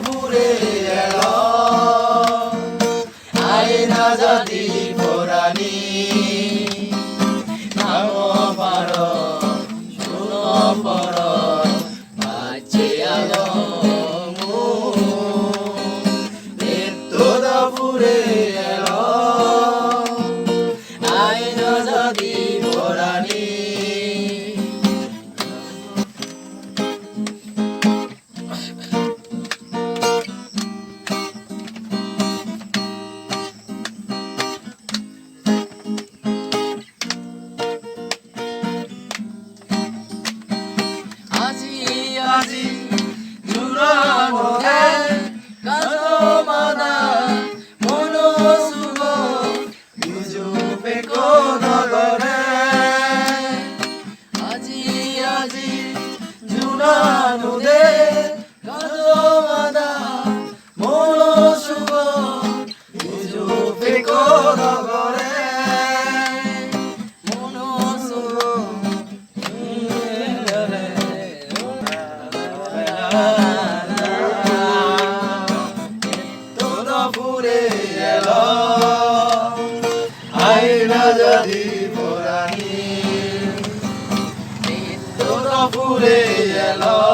ঘুরে এলো। আয়না যদি পোরানি নাম পার শুনো পর। পুরে এল আইনা যদি পুরানি পুরে এলো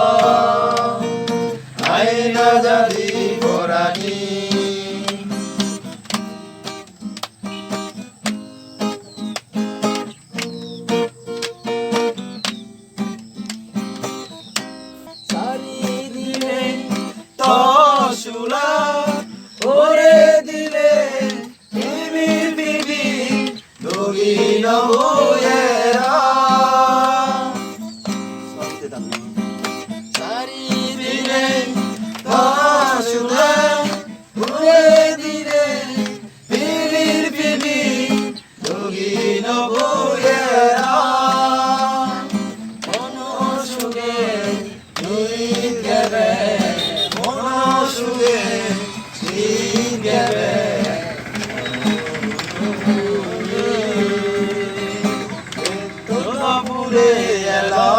উড়ে এলো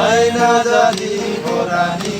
আয়না জানি ভরানি